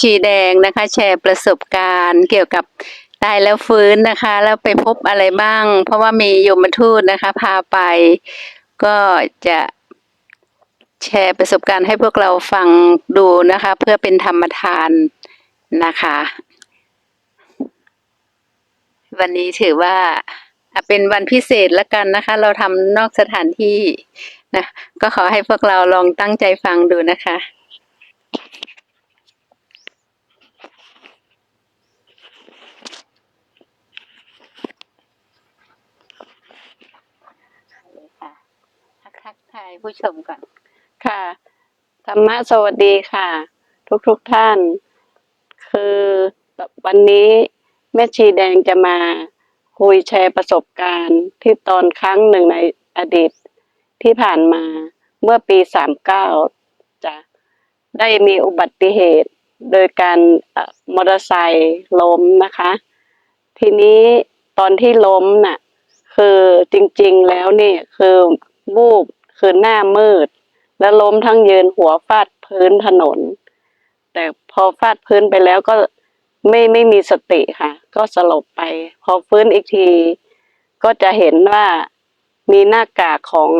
ชีแดงนะคะ แชร์ประสบการณ์เกี่ยวกับตายแล้วฟื้นนะคะ แล้วไปพบอะไรบ้าง เพราะว่ามียมทูตนะคะ พาไปก็จะแชร์ประสบการณ์ให้พวกเราฟังดูนะคะ เพื่อเป็นธรรมทานนะคะ วันนี้ถือว่าเป็นวันพิเศษแล้วกันนะคะ เราทำนอกสถานที่นะก็ขอให้พวกเราลองตั้งใจฟังดูนะคะทักทักทาย ผู้ชมก่อนค่ะธรรมะสวัสดีค่ะ ทุกทุกๆท่าน คือวันนี้แม่ชีแดงจะมาคุยแชร์ประสบการณ์ที่ตอนครั้งหนึ่งในอดีตที่ผ่านมาเมื่อปีสามเก้าจะได้มีอุบัติเหตุโดยการเอ่อมอเตอร์ไซค์ล้มนะคะ ทีนี้ตอนที่ล้มน่ะคือจริงๆแล้วนี่คือวูบ คือหน้ามืด แล้วล้มทั้งยืนหัวฟาดพื้นถนน แต่พอฟาดพื้นไปแล้วก็ไม่ไม่มีสติค่ะ ก็สลบไป พอฟื้นอีกที ก็จะเห็นว่ามีหน้ากากของ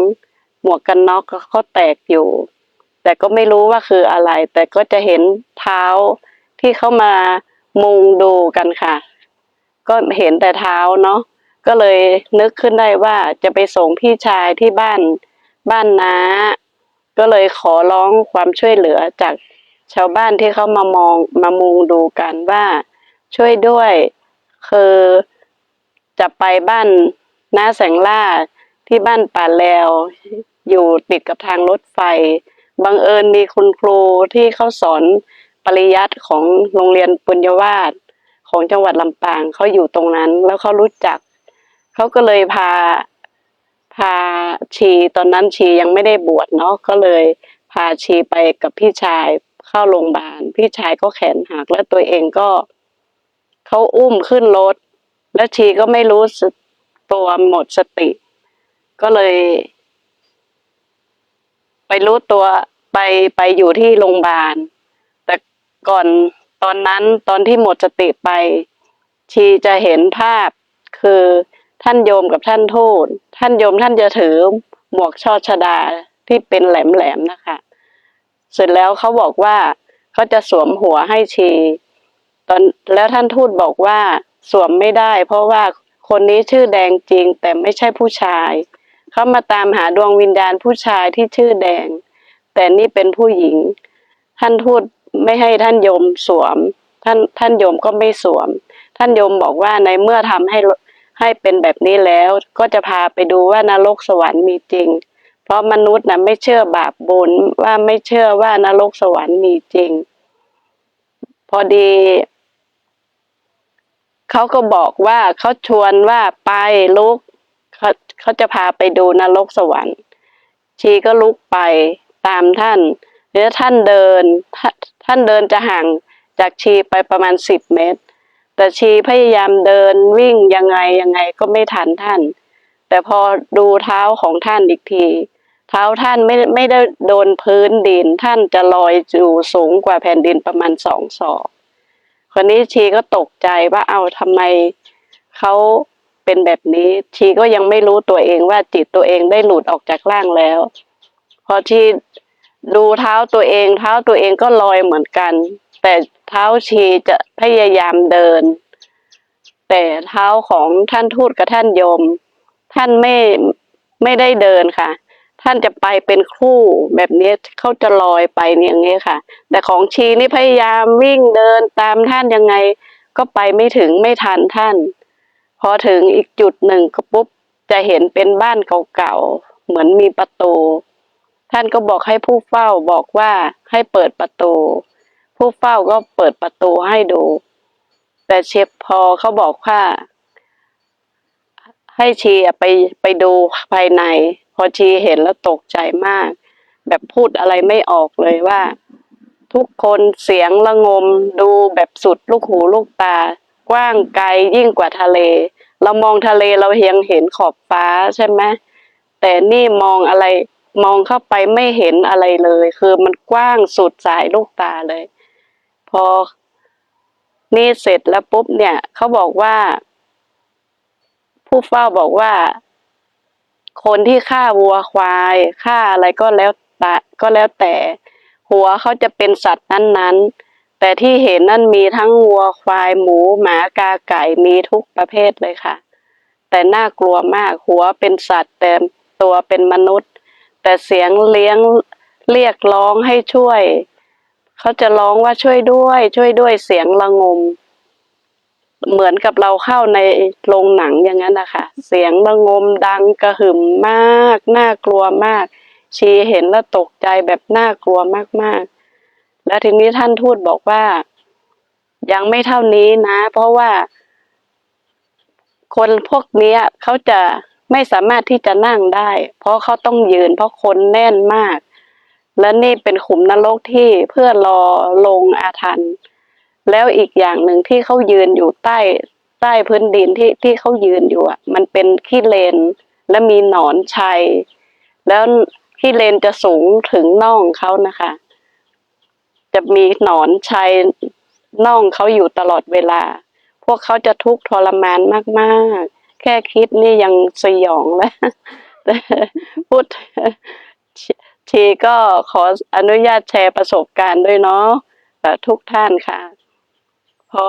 หมวกกันน็อกเขาแตกอยู่ แต่ก็ไม่รู้ว่าคืออะไร แต่ก็จะเห็นเท้าที่เขามามุงดูกันค่ะ ก็เห็นแต่เท้าเนาะก็เลยนึกขึ้นได้ว่าจะไปส่งพี่ชายที่บ้าน บ้านน้า ก็เลยขอร้องความช่วยเหลือจากชาวบ้านที่เขามามองมามุงดูกันว่าช่วยด้วย คือจะไปบ้านน้าแสงล่าที่บ้านป่าแลวอยู่ติดกับทางรถไฟ บังเอิญมีคุณครูที่เขาสอนปริยัติของโรงเรียนปุญญวาสของจังหวัดลำปางเขาอยู่ตรงนั้น แล้วเขารู้จัก เขาก็เลยพา พาชีตอนนั้นชียังไม่ได้บวชเนาะก็เลยพาชีไปกับพี่ชายเข้าโรงพยาบาลพี่ชายก็แขนหักแล้วตัวเองก็เขาอุ้มขึ้นรถ แล้วชีก็ไม่รู้สึกตัวหมดสติ ก็เลย ไปรู้ตัวไปไปอยู่ที่โรงพยาบาล แต่ก่อนตอนนั้นตอนที่หมดสติไป ชีจะเห็นภาพคือ ท่านโยมกับท่านทูตท่านโยมท่านจะถือหมวกช่อชดาที่เป็นแหลมๆนะคะ เสร็จแล้วเขาบอกว่าเขาจะสวมหัวให้ชี ตอนแล้วท่านทูตบอกว่าสวมไม่ได้ เพราะว่าคนนี้ชื่อแดงจริงแต่ไม่ใช่ผู้ชาย เขามาตามหาดวงวิญญาณผู้ชายที่ชื่อแดง แต่นี่เป็นผู้หญิง ท่านทูตไม่ให้ท่านโยมสวม ท่านท่านโยมก็ไม่สวม ท่านโยมบอกว่าในเมื่อทำให้ ให้เป็นแบบนี้แล้วก็จะพาไปดูว่านรกสวรรค์มีจริง เพราะมนุษย์นะไม่เชื่อบาปบุญว่าไม่เชื่อว่านรกสวรรค์มีจริง พอดีเขาก็บอกว่าเขาชวนว่าไปลุกเขาเขาจะพาไปดูนรกสวรรค์ ชีก็ลุกไปตามท่านแล้วท่านเดิน ท่าท่านเดินจะห่างจากชีไปประมาณสิบเมตร แต่ชีพยายามเดินวิ่งยังไงยังไงก็ไม่ทันท่าน แต่พอดูเท้าของท่านอีกที เท้าท่านไม่ไม่ได้โดนพื้นดิน ท่านจะลอยอยู่สูงกว่าแผ่นดินประมาณสองศอกคนนี้ชีก็ตกใจว่าเอาทำไมเขาเป็นแบบนี้ชีก็ยังไม่รู้ตัวเองว่าจิตตัวเองได้หลุดออกจากร่างแล้ว พอชีดูเท้าตัวเอง เท้าตัวเองก็ลอยเหมือนกัน แต่ เท้าชีจะพยายามเดิน แต่เท้าของท่านทูตกับท่านโยม ท่านไม่ไม่ได้เดินค่ะ ท่านจะไปเป็นคู่แบบนี้เขาจะลอยไปนี่อย่างนี้ค่ะ แต่ของชีนี่พยายามวิ่งเดินตามท่านยังไง ก็ไปไม่ถึงไม่ทันท่าน พอถึงอีกจุดหนึ่งก็ปุ๊บจะเห็นเป็นบ้านเก่าๆเหมือนมีประตู ท่านก็บอกให้ผู้เฝ้าบอกว่าให้เปิดประตู ผู้เฝ้าก็เปิดประตูให้ดู แต่เชฟพอเขาบอกว่าให้ชีไปไปดูภายใน พอชีเห็นแล้วตกใจมาก แบบพูดอะไรไม่ออกเลยว่า ทุกคนเสียงระงมดูแบบสุดลูกหูลูกตา กว้างไกลยิ่งกว่าทะเล เรามองทะเลเราเยังเห็นขอบฟ้าใช่ไหมแต่นี่มองอะไรมองเข้าไปไม่เห็นอะไรเลย คือมันกว้างสุดสายลูกตาเลย พอ นี่เสร็จแล้วปุ๊บเนี่ยเขาบอกว่า ผู้เฝ้าบอกว่า คนที่ฆ่าวัวควายฆ่าอะไรก็แล้วแต่ก็แล้วแต่ หัวเขาจะเป็นสัตว์นั้นๆ แต่ที่เห็นนั่นมีทั้งวัวควายหมูหมากาไก่มีทุกประเภทเลยค่ะ แต่น่ากลัวมากหัวเป็นสัตว์ แต่ตัวเป็นมนุษย์ แต่เสียงเลี้ยงเรียกร้องให้ช่วย เขาจะร้องว่าช่วยด้วย ช่วยด้วยเสียงระงม เหมือนกับเราเข้าในโรงหนังอย่างนั้นนะคะเสียงระงมดังกระหึ่มมากน่ากลัวมาก ชีเห็นแล้วตกใจแบบน่ากลัวมากๆ แล้วทีนี้ท่านทูตบอกว่า ยังไม่เท่านี้นะ เพราะว่า คนพวกนี้เขาจะไม่สามารถที่จะนั่งได้ เพราะเขาต้องยืน เพราะคนแน่นมาก และนี่เป็นขุมนรกที่เพื่อรอลงอาถรรพ์แล้วอีกอย่างหนึ่งที่เขายืนอยู่ใต้ใต้พื้นดินที่ที่เขายืนอยู่อะ มันเป็นขี้เลน และมีหนอนชัย แล้วขี้เลนจะสูงถึงน่องเขานะคะ จะมีหนอนชัยน่องเขาอยู่ตลอดเวลา พวกเขาจะทุกข์ทรมานมากๆ แค่คิดนี่ยังสยองแล้วพูด ชีก็ขออนุญาตแชร์ประสบการณ์ด้วยเนาะเอ่ทุกท่านค่ะ พอ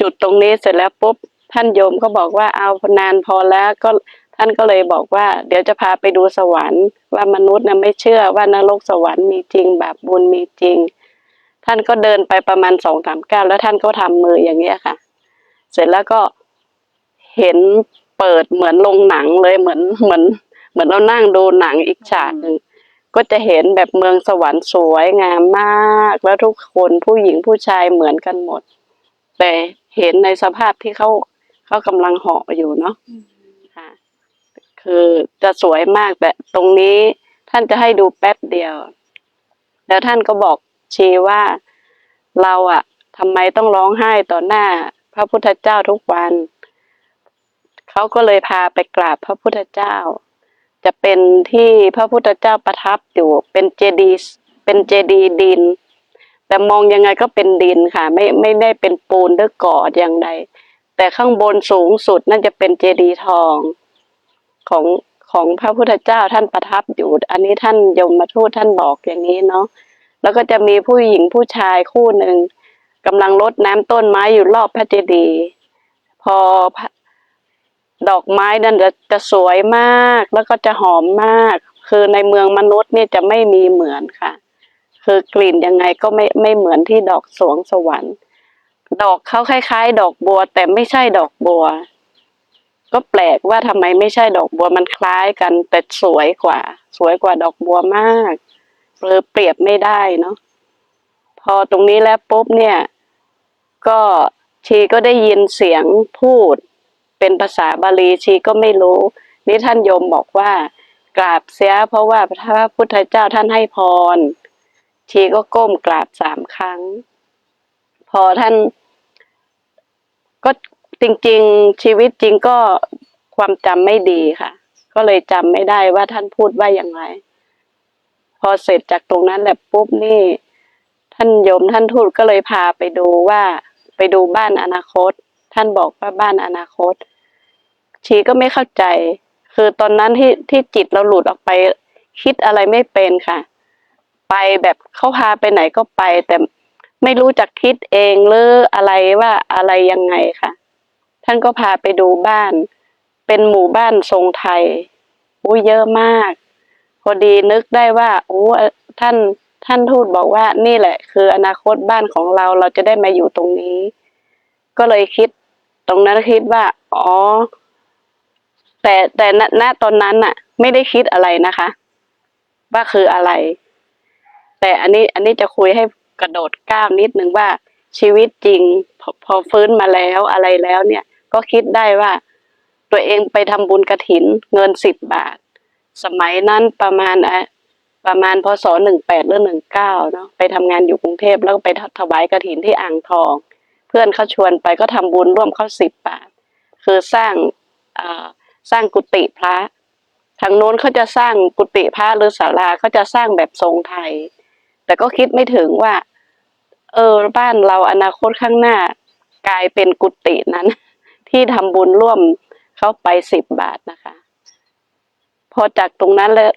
จุดตรงนี้เสร็จแล้วปุ๊บท่านโยมก็บอกว่าเอานานพอแล้วก็ท่านก็เลยบอกว่า เดี๋ยวจะพาไปดูสวรรค์ว่ามนุษย์นะไม่เชื่อว่านรกสวรรค์มีจริงบาปบุญมีจริง ท่านก็เดินไปประมาณสองสามก้าวแล้วท่านก็ทำมืออย่างเงี้ยค่ะ เสร็จแล้วก็เห็นเปิดเหมือนลงหนังเลยเหมือนเหมือน เหมือนเรานั่งดูหนังอีกฉากหนึ่ง ก็จะเห็นแบบเมืองสวรรค์สวยงามมาก แล้วทุกคนผู้หญิงผู้ชายเหมือนกันหมด แต่เห็นในสภาพที่เขาเขากำลังเหาะอยู่เนาะค่ะ คือจะสวยมากแต่ตรงนี้ท่านจะให้ดูแป๊บเดียว แล้วท่านก็บอกชีว่าเราอะทำไมต้องร้องไห้ต่อหน้า พระพุทธเจ้าทุกวัน เขาก็เลยพาไปกราบพระพุทธเจ้า จะเป็นที่พระพุทธเจ้าประทับอยู่ เป็นเจดีย์เป็นเจดีย์ดิน แต่มองยังไงก็เป็นดินค่ะ ไม่ไม่ได้เป็นปูนหรือก่ออย่างใด แต่ข้างบนสูงสุดนั่นจะเป็นเจดีย์ทองของของพระพุทธเจ้าท่านประทับอยู่ อันนี้ท่านยมมาทูตท่านบอกอย่างนี้เนาะแล้วก็จะมีผู้หญิงผู้ชายคู่หนึ่งกำลังรดน้ำต้นไม้อยู่รอบพระเจดีย์พอพระ ดอกไม้นั่นจะจะสวยมาก แล้วก็จะหอมมาก คือในเมืองมนุษย์เนี่ยจะไม่มีเหมือนค่ะ คือกลิ่นยังไงก็ไม่ไม่เหมือนที่ดอกสวงสวรรค์ ดอกเขาคล้าย ๆ ดอกบัว แต่ไม่ใช่ดอกบัว ก็แปลกว่าทำไมไม่ใช่ดอกบัวมันคล้ายกัน แต่สวยกว่า สวยกว่าดอกบัวมากเปรเปรียบไม่ได้เนาะพอตรงนี้แล้วปุ๊บเนี่ย ก็ชีก็ได้ยินเสียงพูด เป็นภาษาบาลีชีก็ไม่รู้ นี่ท่านโยมบอกว่ากราบเสียเพราะว่าพระพุทธเจ้าท่านให้พร ชีก็ก้มกราบสามครั้ง พอท่าน ก็จริงๆชีวิตจริงก็ความจำไม่ดีค่ะ ก็เลยจำไม่ได้ว่าท่านพูดว่าอย่างไร พอเสร็จจากตรงนั้นแหละปุ๊บนี่ ท่านโยมท่านทูตก็เลยพาไปดูว่า ไปดูบ้านอนาคต ท่านบอกว่าบ้านอนาคต ชีก็ไม่เข้าใจ คือตอนนั้นที่ที่จิตเราหลุดออกไป คิดอะไรไม่เป็นค่ะ ไปแบบเขาพาไปไหนก็ไป แต่ไม่รู้จักคิดเองหรืออะไรว่าอะไรยังไงค่ะ ท่านก็พาไปดูบ้าน เป็นหมู่บ้านทรงไทยอู้เยอะมาก พอดีนึกได้ว่าโอ้ท่านท่านทูตบอกว่านี่แหละ คืออนาคตบ้านของเราเราจะได้มาอยู่ตรงนี้ ก็เลยคิด ตรงนั้นคิดว่า อ๋อ แต่แต่ณณตอนนั้นน่ะ ไม่ได้คิดอะไรนะคะ ว่าคืออะไร แต่อันนี้ อันนี้จะคุยให้กระโดดก้าวนิดนึงว่าชีวิตจริงพอพอฟื้นมาแล้วอะไรแล้วเนี่ย ก็คิดได้ว่า ตัวเองไปทำบุญกระถินเงินสิบบาท สมัยนั้นประมาณอะประมาณพศหนึ่งแปดหรือหนึ่งเก้าเนาะไปทำงานอยู่กรุงเทพแล้วก็ไปถวายกระถินที่อ่างทอง พื่อนเขาชวนไปก็ทำบุญร่วมเขาสิบบาท คือสร้างอ่าสร้างกุฏิพระทางโน้นเขาจะสร้างกุฏิพระหรือศาลาเขาจะสร้างแบบทรงไทย แต่ก็คิดไม่ถึงว่า เออบ้านเราอนาคตข้างหน้ากลายเป็นกุฏินั้น ที่ทำบุญร่วมเขาไปสิบบาทนะคะ พอจากตรงนั้นแล้ว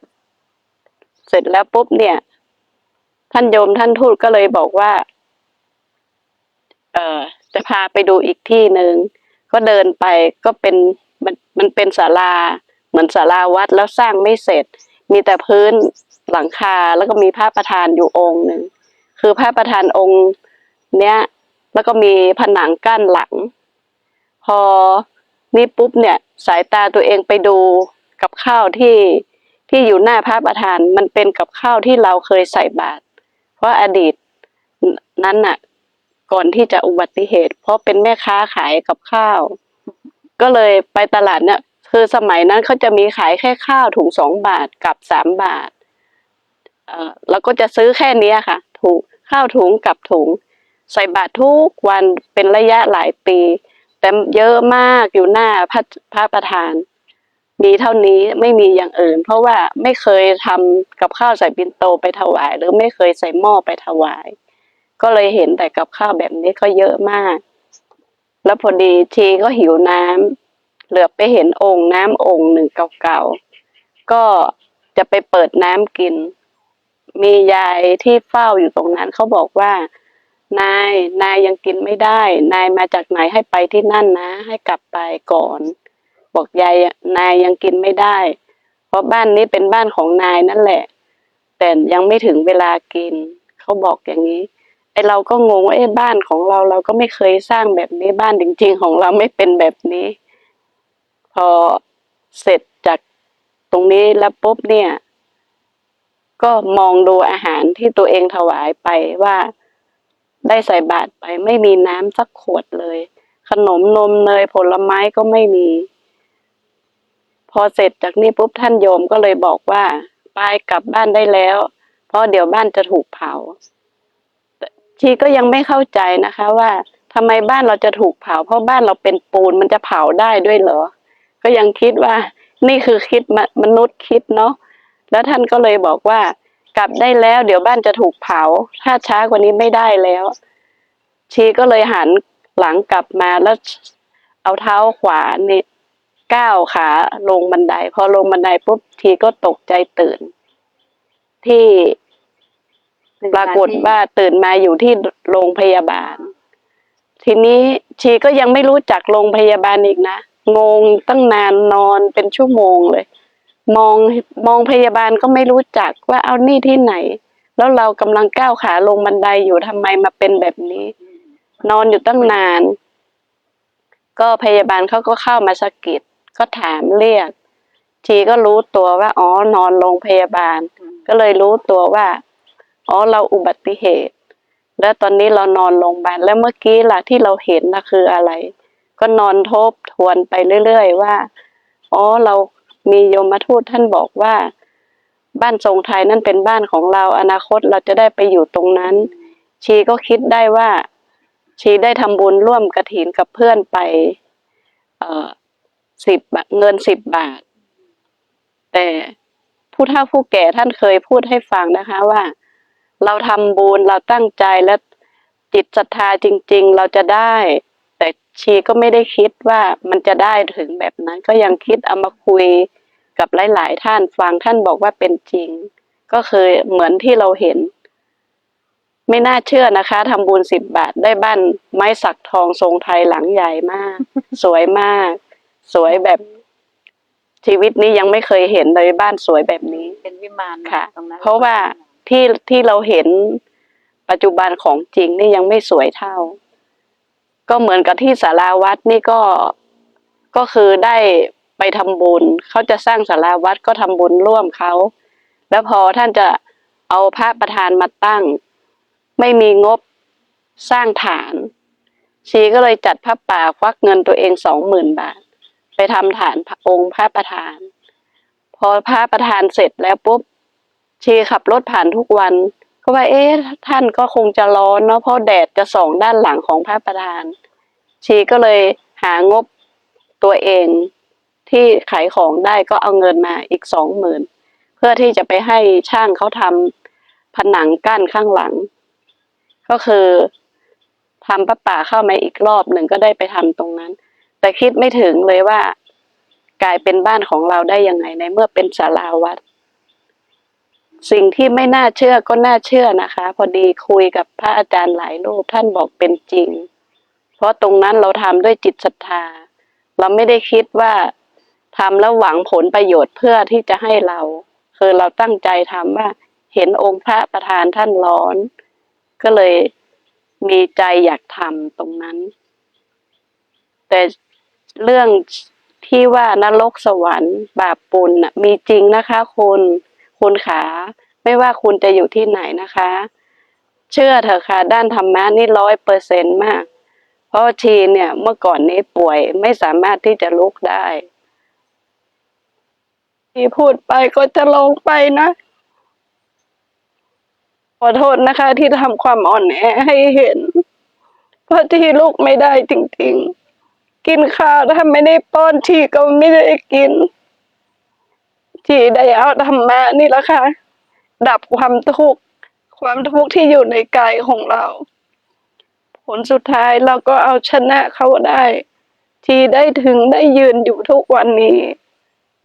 เสร็จแล้วปุ๊บเนี่ย ท่านโยมท่านทูตก็เลยบอกว่า ออจะพาไปดูอีกที่หนึ่งก็เดินไปก็เป็นมันมันเป็นศาลาเหมือนศาลาวัดแล้วสร้างไม่เสร็จ มีแต่พื้นหลังคาแล้วก็มีพระประธานอยู่องค์หนึ่งคือพระประธานองค์เนี้ยแล้วก็มีผนังกั้นหลัง พอนี่ปุ๊บเนี่ยสายตาตัวเองไปดูกับข้าวที่ที่อยู่หน้าพระประธานมันเป็นกับข้าวที่เราเคยใส่บาตรเพราะอดีตนั้นน่ะ ก่อนที่จะอุบัติเหตุ เพราะเป็นแม่ค้าขายกับข้าว ก็เลยไปตลาดเนี่ยคือสมัยนั้นเขาจะมีขายแค่ข้าวถุงสองบาทกับสามบาทเอ่อเราก็จะซื้อแค่เนี้ยค่ะถุงข้าวถุงกับถุง ใส่บาตรทุกวันเป็นระยะหลายปี แต่เยอะมากอยู่หน้าพระพระประธาน มีเท่านี้ไม่มีอย่างอื่น เพราะว่าไม่เคยทำกับข้าวใส่ปินโตไปถวาย หรือไม่เคยใส่หม้อไปถวาย ก็เลยเห็นแต่กับข้าวแบบนี้ก็เยอะมาก แล้วพอดีชีก็หิวน้ำเหลือบไปเห็นโอ่งน้ำโอ่งหนึ่งเก่าๆ ก็จะไปเปิดน้ำกิน มียายที่เฝ้าอยู่ตรงนั้นเขาบอกว่า นายนายยังกินไม่ได้ นายมาจากไหนให้ไปที่นั่นนะ ให้กลับไปก่อน บอกยายนายยังกินไม่ได้ เพราะบ้านนี้เป็นบ้านของนายนั่นแหละ แต่ยังไม่ถึงเวลากิน เขาบอกอย่างนี้ เราก็งงว่าเอ้บ้านของเราเราก็ไม่เคยสร้างแบบนี้บ้านจริงๆของเราไม่เป็นแบบนี้ พอเสร็จจากตรงนี้แล้วปุ๊บเนี่ย ก็มองดูอาหารที่ตัวเองถวายไปว่าได้ใส่บาตรไปไม่มีน้ำสักขวดเลย ขนมนมเนยผลไม้ก็ไม่มี พอเสร็จจากนี้ปุ๊บท่านโยมก็เลยบอกว่าไปกลับบ้านได้แล้ว เพราะเดี๋ยวบ้านจะถูกเผา ชีก็ยังไม่เข้าใจนะคะ ว่าทำไมบ้านเราจะถูกเผา เพราะบ้านเราเป็นปูนมันจะเผาได้ด้วยเหรอ ก็ยังคิดว่า นี่คือคิดมมนุษย์คิดเนาะแล้วท่านก็เลยบอกว่ากลับได้แล้ว เดี๋ยวบ้านจะถูกเผา ถ้าช้ากว่านี้ไม่ได้แล้ว ชีก็เลยหันหลังกลับมาแล้วเอาเท้าขวานี่ก้าวขาลงบันได พอลงบันไดปุ๊บทีก็ตกใจตื่น ที่ ปรากฏว่าตื่นมาอยู่ที่โรงพยาบาล ทีนี้ชีก็ยังไม่รู้จักโรงพยาบาลอีกนะงงตั้งนานนอนเป็นชั่วโมงเลย มองมองพยาบาลก็ไม่รู้จักว่าเอานี่ที่ไหน แล้วเรากำลังก้าวขาลงบันไดอยู่ทำไมมาเป็นแบบนี้ นอนอยู่ตั้งนาน ก็พยาบาลเขาก็เข้ามาสะกิดก็ถามเรียกชีก็รู้ตัวว่าอ๋อนอนโรงพยาบาล ก็เลยรู้ตัวว่า อ๋อเราอุบัติเหตุ แล้วตอนนี้เรานอนโรงพยาบาลแล้วเมื่อกี้ล่ะที่เราเห็นนะคืออะไร ก็นอนทบทวนไปเรื่อยๆว่าอ๋อเรามีโยมทูตท่านบอกว่า บ้านทรงไทยนั่นเป็นบ้านของเราอนาคตเราจะได้ไปอยู่ตรงนั้น ชีก็คิดได้ว่า ชีได้ทำบุญร่วมกระถินกับเพื่อนไป เอ่อสิบบาทเงินสิบบาท แต่ผู้เฒ่าผู้แก่ท่านเคยพูดให้ฟังนะคะว่า เราทำบุญเราตั้งใจและจิตศรัทธาจริง ๆ เราจะได้ แต่ชีก็ไม่ได้คิดว่ามันจะได้ถึงแบบนั้น ก็ยังคิดเอามาคุยกับหลาย ๆ ท่านฟังท่านบอกว่าเป็นจริง ก็คือเหมือนที่เราเห็น ไม่น่าเชื่อนะคะทำบุญสิบบาทได้บ้านไม้สักทองทรงไทยหลังใหญ่มาก สวยมาก สวยแบบชีวิตนี้ยังไม่เคยเห็นเลยบ้านสวยแบบนี้ เป็นวิมานค่ะตรงนั้นเพราะว่า ที่ที่เราเห็นปัจจุบันของจริงนี่ยังไม่สวยเท่า ก็เหมือนกับที่สาราวัดนี่ก็ก็คือได้ไปทำบุญเขาจะสร้างสาราวัดก็ทำบุญร่วมเขาแล้วพอท่านจะเอาพระประธานมาตั้ง ไม่มีงบสร้างฐาน ชีก็เลยจัดพระป่าควักเงินตัวเองสองหมื่นบาท ไปทำฐานองค์พระประธาน พอพระประธานเสร็จแล้วปุ๊บ ชีขับรถผ่านทุกวัน ก็ว่า เอ๊ะท่านก็คงจะร้อนเนาะเพราะแดดจะส่องด้านหลังของพระประธาน ชีก็เลยหางบตัวเองที่ขายของได้ก็เอาเงินมาอีกสองหมื่นเพื่อที่จะไปให้ช่างเขาทำผนังกั้นข้างหลัง ก็คือทำพระป่าเข้ามาอีกรอบหนึ่งก็ได้ไปทำตรงนั้น แต่คิดไม่ถึงเลยว่ากลายเป็นบ้านของเราได้ยังไงในเมื่อเป็นศาลาวัด สิ่งที่ไม่น่าเชื่อก็น่าเชื่อนะคะ พอดีคุยกับพระอาจารย์หลายรูปท่านบอกเป็นจริง เพราะตรงนั้นเราทำด้วยจิตศรัทธา เราไม่ได้คิดว่าทำแล้วหวังผลประโยชน์เพื่อที่จะให้เรา คือเราตั้งใจทำว่า เห็นองค์พระประธานท่านร้อน ก็เลยมีใจอยากทำตรงนั้น แต่เรื่องที่ว่านรกสวรรค์ บาปปุลน่ะมีจริงนะคะคุณ คุณขาไม่ว่าคุณจะอยู่ที่ไหนนะคะ เชื่อเถอะค่ะ ด้านธรรมะนี่ร้อยเปอร์เซ็นมาก เพราะชีเนี่ยเมื่อก่อนนี้ป่วยไม่สามารถที่จะลุกได้ ที่พูดไปก็จะลงไปนะ ขอโทษนะคะ ที่ทำความอ่อนแอให้เห็น เพราะที่ลูกไม่ได้จริงๆ กินข้าวถ้าไม่ได้ป้อนทีก็ไม่ได้กิน ที่ได้เอาธรรมะนี่แหละค่ะ ดับความทุกข์ความทุกข์ที่อยู่ในกายของเรา ผลสุดท้ายเราก็เอาชนะเขาได้ ทีได้ถึงได้ยืนอยู่ทุกวันนี้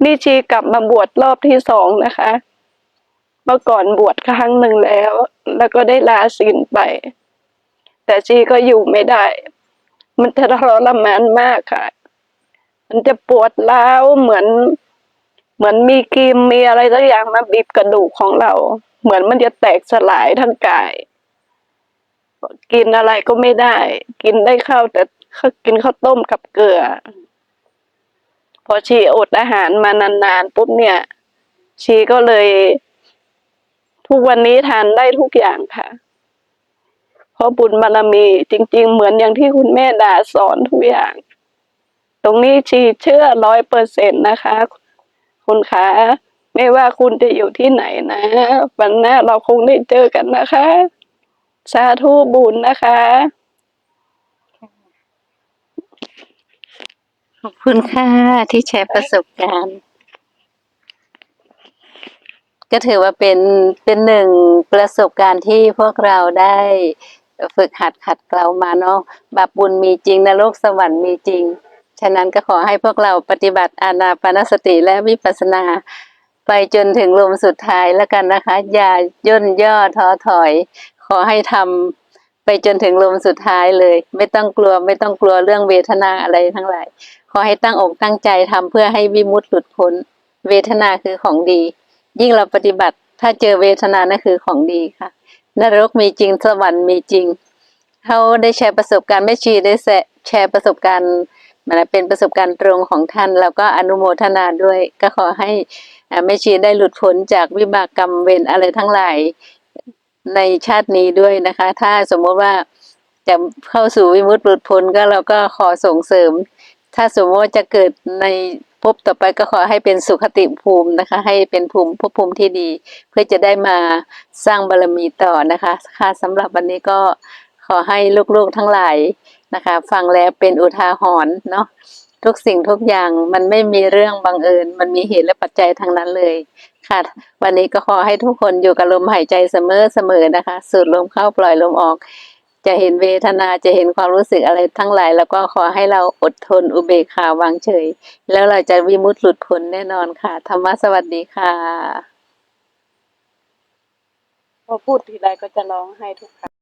นี่ชีกลับมาบวชรอบที่สองนะคะ เมื่อก่อนบวชครั้งหนึ่งแล้ว แล้วก็ได้ลาศีลไป แต่ชีก็อยู่ไม่ได้ มันจะทรมานมากค่ะ มันจะปวดร้าวเหมือน เหมือนมีครีมมีอะไรสักอย่างมาบีบกระดูกของเรา เหมือนมันจะแตกสลายทั้งกาย กินอะไรก็ไม่ได้ กินได้ข้าวแต่กินข้าวต้มกับเกลือ พอชีอดอาหารมานานๆปุ๊บเนี่ย ชีก็เลย ทุกวันนี้ทานได้ทุกอย่างค่ะ เพราะบุญบารมีจริง ๆ เหมือนอย่างที่คุณแม่ดาสอนทุกอย่าง ตรงนี้ชีเชื่อร้อยเปอร์เซ็นต์นะคะ คุณคะไม่ว่าคุณจะอยู่ที่ไหนนะ วันหน้าเราคงได้เจอกันนะคะ สาธุบุญนะคะ ขอบคุณค่ะที่แชร์ประสบการณ์ ก็ถือว่าเป็นเป็นหนึ่งประสบการณ์ที่พวกเราได้ฝึกหัดขัดเกลามาเนาะบาปบุญมีจริงนรกสวรรค์มีจริงะนั้นก็ขอให้พวกเราปฏิบัติอานาปานสติและวิปัสสนา ไปจนถึงลมสุดท้ายแล้วกันนะคะ อย่าย่นย่อท้อถอย ขอให้ทำไปจนถึงลมสุดท้ายเลย ไม่ต้องกลัวไม่ต้องกลัวเรื่องเวทนาอะไรทั้งหลายขอให้ตั้งอกตั้งใจทำเพื่อให้วิมุตติหลุดพ้น เวทนาคือของดี ยิ่งเราปฏิบัติถ้าเจอเวทนานั่นคือของดีค่ะ นรกมีจริงสวรรค์มีจริงเขาได้แชร์ประสบการณ์แม่ชีได้แชร์ประสบการณ์ มันเป็นประสบการณ์ตรงของท่าน แล้วก็อนุโมทนาด้วย ก็ขอให้แม่ชีได้หลุดพ้นจากวิบากกรรมเวรอะไรทั้งหลายในชาตินี้ด้วยนะคะ ถ้าสมมติว่าจะเข้าสู่วิมุตติหลุดพ้นก็เราก็ขอส่งเสริม ถ้าสมมติว่าจะเกิดในภพต่อไปก็ขอให้เป็นสุขติภูมินะคะ ให้เป็นภูมิภพภูมิที่ดี เพื่อจะได้มาสร้างบารมีต่อนะคะ ค่ะสำหรับวันนี้ก็ขอให้ลูกๆทั้งหลาย นะคะ ฟังแล้วเป็นอุทาหรณ์เนาะทุกสิ่งทุกอย่างมันไม่มีเรื่องบังเอิญ มันมีเหตุและปัจจัยทั้งนั้นเลยค่ะ วันนี้ก็ขอให้ทุกคนอยู่กับลมหายใจเสมอเสมอนะคะ สูดลมเข้าปล่อยลมออก จะเห็นเวทนาจะเห็นความรู้สึกอะไรทั้งหลาย แล้วก็ขอให้เราอดทนอุเบกขาวางเฉย แล้วเราจะวิมุตติหลุดพ้นแน่นอนค่ะธรรมะสวัสดีค่ะ พอพูดทีไรก็จะร้องไห้ทุกครั้ง